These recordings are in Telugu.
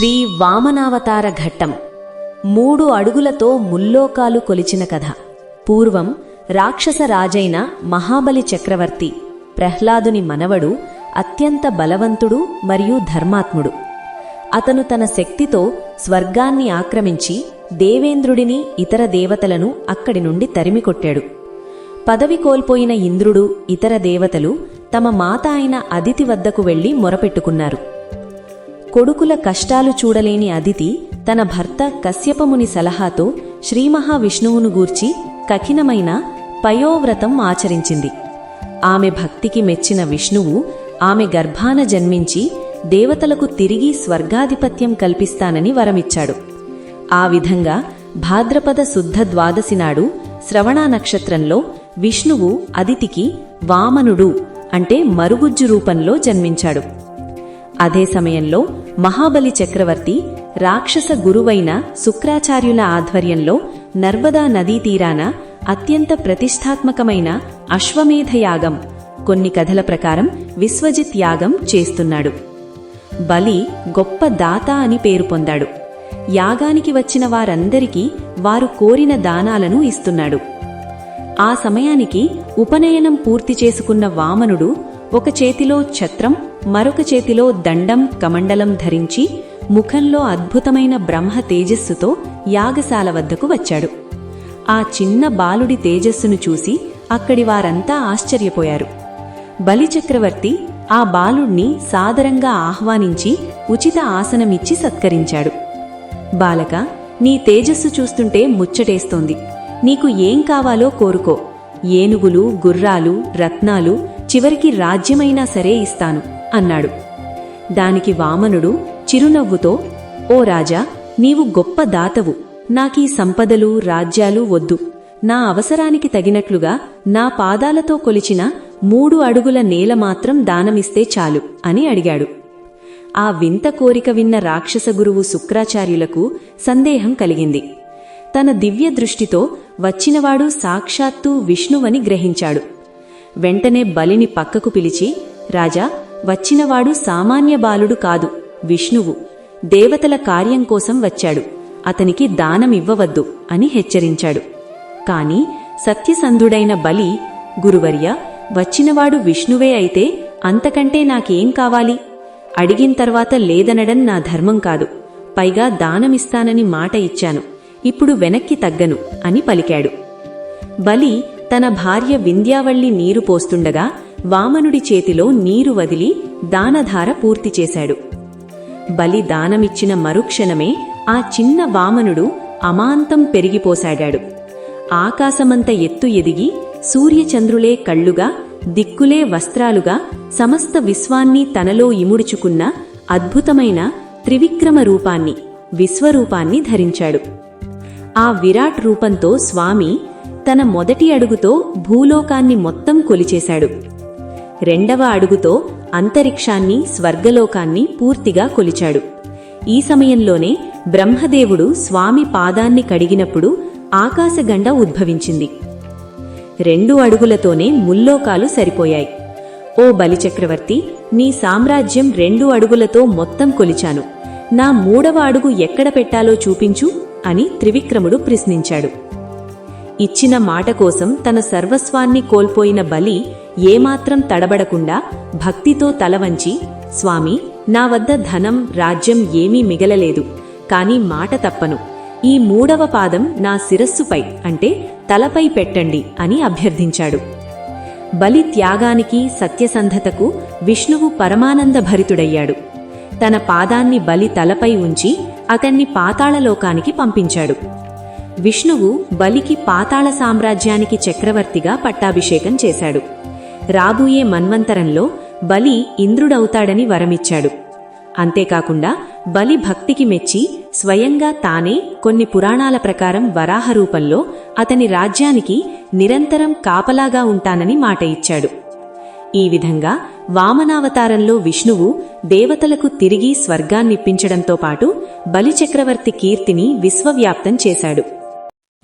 శ్రీ వామనావతార ఘట్టం. మూడు అడుగులతో ముల్లోకాలు కొలిచిన కథ. పూర్వం రాక్షస రాజైన మహాబలి చక్రవర్తి ప్రహ్లాదుని మనవడు అత్యంత బలవంతుడు మరియు ధర్మాత్ముడు. అతను తన శక్తితో స్వర్గాన్ని ఆక్రమించి దేవేంద్రుడిని ఇతర దేవతలను అక్కడి నుండి తరిమికొట్టాడు. పదవి కోల్పోయిన ఇంద్రుడు ఇతర దేవతలు తమ మాత అయిన అదితి వద్దకు వెళ్ళి మొరపెట్టుకున్నారు. కొడుకుల కష్టాలు చూడలేని అదితి తన భర్త కశ్యపముని సలహాతో శ్రీ మహావిష్ణువును గూర్చి కఠినమైన పయోవ్రతం ఆచరించింది. ఆమె భక్తికి మెచ్చిన విష్ణువు ఆమె గర్భాన జన్మించి దేవతలకు తిరిగి స్వర్గాధిపత్యం కల్పిస్తానని వరమిచ్చాడు. ఆ విధంగా భాద్రపద శుద్ధ ద్వాదశి నాడు శ్రవణ నక్షత్రంలో విష్ణువు అదితికి వామనుడు అంటే మరుగుజ్జు రూపంలో జన్మించాడు. అదే సమయంలో మహాబలి చక్రవర్తి రాక్షస గురువైన శుక్రాచార్యుల ఆధ్వర్యంలో నర్మదా నదీ తీరాన అత్యంత ప్రతిష్టాత్మకమైన అశ్వమేధ యాగం కొన్ని కథల ప్రకారం విశ్వజిత్ యాగం చేస్తున్నాడు. బలి గొప్ప దాత అని పేరు పొందాడు. యాగానికి వచ్చిన వారందరికీ వారు కోరిన దానాలను ఇస్తున్నాడు. ఆ సమయానికి ఉపనయనం పూర్తి చేసుకున్న వామనుడు ఒక చేతిలో ఛత్రం మరొక చేతిలో దండం కమండలం ధరించి ముఖంలో అద్భుతమైన బ్రహ్మ తేజస్సుతో యాగశాల వద్దకు వచ్చాడు. ఆ చిన్న బాలుడి తేజస్సును చూసి అక్కడి వారంతా ఆశ్చర్యపోయారు. బలిచక్రవర్తి ఆ బాలుణ్ణి సాదరంగా ఆహ్వానించి ఉచిత ఆసనమిచ్చి సత్కరించాడు. బాలక నీ తేజస్సు చూస్తుంటే ముచ్చటేస్తోంది. నీకు ఏం కావాలో కోరుకో. ఏనుగులు గుర్రాలు రత్నాలు చివరికి రాజ్యమైనా సరే ఇస్తాను. అన్నాడు. దానికి వామనుడు చిరునవ్వుతో ఓ రాజా నీవు గొప్ప దాతవు. నాకీ సంపదలు రాజ్యాలు వద్దు. నా అవసరానికి తగినట్లుగా నా పాదాలతో కొలిచిన మూడు అడుగుల నేల మాత్రం దానమిస్తే చాలు అని అడిగాడు. ఆ వింత కోరిక విన్న రాక్షస గురువు శుక్రాచార్యులకు సందేహం కలిగింది. తన దివ్య దృష్టితో వచ్చినవాడు సాక్షాత్తు విష్ణువని గ్రహించాడు. వెంటనే బలిని పక్కకు పిలిచి రాజా వచ్చినవాడు సామాన్య బాలుడు కాదు విష్ణువు. దేవతల కార్యం కోసం వచ్చాడు. అతనికి దానమివ్వవద్దు అని హెచ్చరించాడు. కాని సత్యసంధుడైన బలి గురువర్య వచ్చినవాడు విష్ణువే అయితే అంతకంటే నాకేం కావాలి? అడిగిన తర్వాత లేదనడం నా ధర్మం కాదు. పైగా దానమిస్తానని మాట ఇచ్చాను. ఇప్పుడు వెనక్కి తగ్గను అని పలికాడు. బలి తన భార్య వింధ్యావళ్ళి నీరు పోస్తుండగా వామనుడి చేతిలో నీరు వదిలి దానధార పూర్తి చేశాడు. బలి దానమిచ్చిన మరుక్షణమే ఆ చిన్న వామనుడు అమాంతం పెరిగిపోసాగాడు. ఆకాశమంత ఎత్తు ఎదిగి సూర్యచంద్రులే కళ్ళుగా దిక్కులే వస్త్రాలుగా సమస్త విశ్వాన్ని తనలో ఇముడుచుకున్న అద్భుతమైన త్రివిక్రమ రూపాన్ని విశ్వరూపాన్ని ధరించాడు. ఆ విరాట్ రూపంతో స్వామి తన మొదటి అడుగుతో భూలోకాన్ని మొత్తం కొలిచేశాడు. రెండవ అడుగుతో అంతరిక్షాన్ని స్వర్గలోకాన్ని పూర్తిగా కొలిచాడు. ఈ సమయంలోనే బ్రహ్మదేవుడు స్వామి పాదాన్ని కడిగినప్పుడు ఆకాశగండ ఉద్భవించింది. రెండు అడుగులతోనే ముల్లోకాలు సరిపోయాయి. ఓ బలిచక్రవర్తి నీ సామ్రాజ్యం రెండు అడుగులతో మొత్తం కొలిచాను. నా మూడవ అడుగు ఎక్కడ పెట్టాలో చూపించు అని త్రివిక్రముడు ప్రశ్నించాడు. ఇచ్చిన మాట కోసం తన సర్వస్వాన్ని కోల్పోయిన బలి ఏమాత్రం తడబడకుండా భక్తితో తలవంచి స్వామి నా వద్ద ధనం రాజ్యం ఏమీ మిగలలేదు కాని మాట తప్పను. ఈ మూడవ పాదం నా శిరస్సుపై అంటే తలపై పెట్టండి అని అభ్యర్థించాడు. బలి త్యాగానికి సత్యసంధతకు విష్ణువు పరమానంద భరితుడయ్యాడు తన పాదాన్ని బలి తలపై ఉంచి అతన్ని పాతాళలోకానికి పంపించాడు. విష్ణువు బలికి పాతాళ సామ్రాజ్యానికి చక్రవర్తిగా పట్టాభిషేకం చేశాడు. రాబోయే మన్వంతరంలో బలి ఇంద్రుడవుతాడని వరమిచ్చాడు. అంతేకాకుండా బలి భక్తికి మెచ్చి స్వయంగా తానే కొన్ని పురాణాల ప్రకారం వరాహ రూపంలో అతని రాజ్యానికి నిరంతరం కాపలాగా ఉంటానని మాట ఇచ్చాడు. ఈ విధంగా వామనావతారంలో విష్ణువు దేవతలకు తిరిగి స్వర్గాన్నిప్పించడంతో పాటు బలిచక్రవర్తి కీర్తిని విశ్వవ్యాప్తం చేశాడు.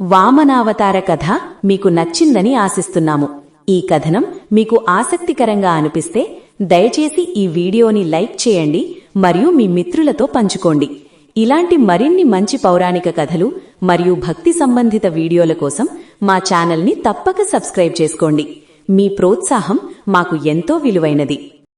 వామనావతార కథ మీకు నచ్చిందని ఆశిస్తున్నాము. ఈ కథనం మీకు ఆసక్తికరంగా అనిపిస్తే దయచేసి ఈ వీడియోని లైక్ చేయండి మరియు మీ మిత్రులతో పంచుకోండి. ఇలాంటి మరిన్ని మంచి పౌరాణిక కథలు మరియు భక్తి సంబంధిత వీడియోల కోసం మా ఛానల్ని తప్పక సబ్స్క్రైబ్ చేసుకోండి. మీ ప్రోత్సాహం మాకు ఎంతో విలువైనది.